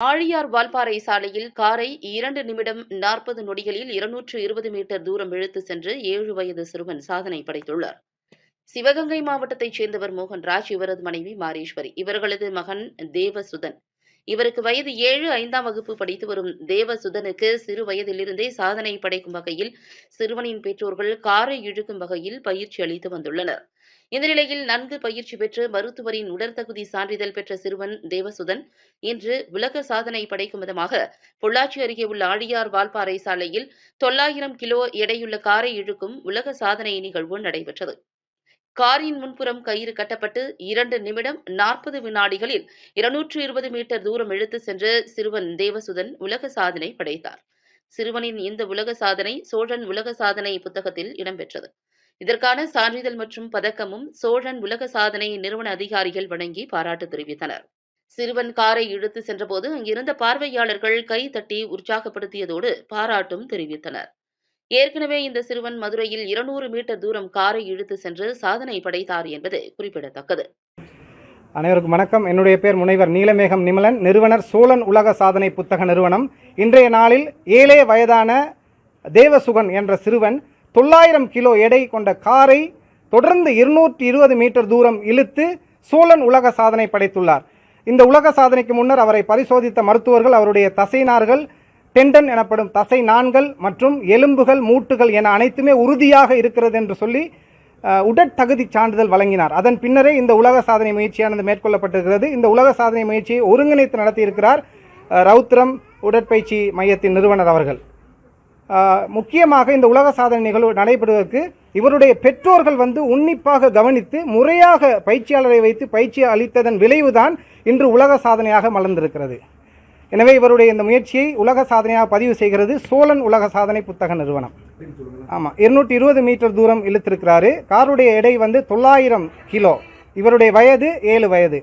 ஆழியார் வால்பாறை சாலையில் காரை இரண்டு நிமிடம் நாற்பது நொடிகளில் இருநூற்று இருபது மீட்டர் தூரம் இழுத்து சென்று ஏழு வயது சிறுவன் சாதனை படைத்துள்ளார். சிவகங்கை மாவட்டத்தைச் சேர்ந்தவர் மோகன்ராஜ் இவரது மனைவி மாரீஸ்வரி இவர்களது மகன் தேவசுதன் இவருக்கு வயது ஏழு ஐந்தாம் வகுப்பு படித்து வரும் தேவசுதனுக்கு சிறு வயதிலிருந்தே சாதனை படைக்கும் வகையில் சிறுவனின் பெற்றோர்கள் காரை இழுக்கும் வகையில் பயிற்சி அளித்து வந்துள்ளனர். இந்த நிலையில் நன்கு பயிற்சி பெற்று மருத்துவரின் உடற்தகுதி சான்றிதழ் பெற்ற சிறுவன் தேவசுதன் இன்று உலக சாதனை படைக்கும் விதமாக பொள்ளாச்சி அருகே உள்ள ஆழியார் வால்பாறை சாலையில் தொள்ளாயிரம் கிலோ எடையுள்ள காரை இழுக்கும் உலக சாதனை நிகழ்வு நடைபெற்றது. காரின் முன்புறம் கயிறு கட்டப்பட்டு இரண்டு நிமிடம் நாற்பது வினாடிகளில் இருநூற்று இருபது மீட்டர் தூரம் இழுத்து சென்ற சிறுவன் தேவசுதன் உலக சாதனை படைத்தார். சிறுவனின் இந்த உலக சாதனை சோழன் உலக சாதனை புத்தகத்தில் இடம்பெற்றது. இதற்கான சான்றிதழ் மற்றும் பதக்கமும் சோழன் உலக சாதனை நிறுவன அதிகாரிகள் வழங்கி பாராட்டு தெரிவித்தனர். சிறுவன் காரை இழுத்து சென்றபோது அங்கிருந்த பார்வையாளர்கள் கை தட்டி உற்சாகப்படுத்தியதோடு பாராட்டும் தெரிவித்தனர். ஏற்கனவே இந்த சிறுவன் மதுரையில் இருநூறு மீட்டர் தூரம் காரை இழுத்து சென்று சாதனை படைத்தார் என்பது குறிப்பிடத்தக்கது. அனைவருக்கும் வணக்கம். என்னுடைய பேர் முனைவர் நீலமேகம் நிமலன் நிறுவனர் சோழன் உலக சாதனை புத்தக நிறுவனம். இன்றைய நாளில் ஏழே வயதான தேவசுகன் என்ற சிறுவன் தொள்ளாயிரம் கிலோ எடை கொண்ட காரை தொடர்ந்து இருநூற்றி இருபது மீட்டர் தூரம் இழுத்து சோழன் உலக சாதனை படைத்துள்ளார். இந்த உலக சாதனைக்கு முன்னர் அவரை பரிசோதித்த மருத்துவர்கள் அவருடைய தசைநார்கள் டெண்டன் எனப்படும் தசை நான்கள் மற்றும் எலும்புகள் மூட்டுகள் என அனைத்துமே உறுதியாக இருக்கிறது என்று சொல்லி உடற்தகுதி சான்றிதழ் வழங்கினார். அதன் பின்னரே இந்த உலக சாதனை முயற்சியானது மேற்கொள்ளப்பட்டிருக்கிறது. இந்த உலக சாதனை முயற்சியை ஒருங்கிணைத்து நடத்தியிருக்கிறார் ரௌத்ரம் ரவுத்ரம் உடற்பயிற்சி மையத்தின் நிறுவனர் அவர்கள். முக்கியமாக இந்த உலக சாதனை நிகழ்வு நடைபெறுவதற்கு இவருடைய பெற்றோர்கள் வந்து உன்னிப்பாக கவனித்து முறையாக பயிற்சியாளரை வைத்து பயிற்சி அளித்ததன் விளைவுதான் இன்று உலக சாதனையாக மலர்ந்திருக்கிறது. எனவே இவருடைய இந்த முயற்சியை உலக சாதனையாக பதிவு செய்கிறது சோழன் உலக சாதனை புத்தக நிறுவனம். ஆமாம் இருநூற்றி இருபது மீட்டர் தூரம் இழுத்திருக்கிறாரு. காருடைய எடை வந்து தொள்ளாயிரம் கிலோ. இவருடைய வயது ஏழு வயது.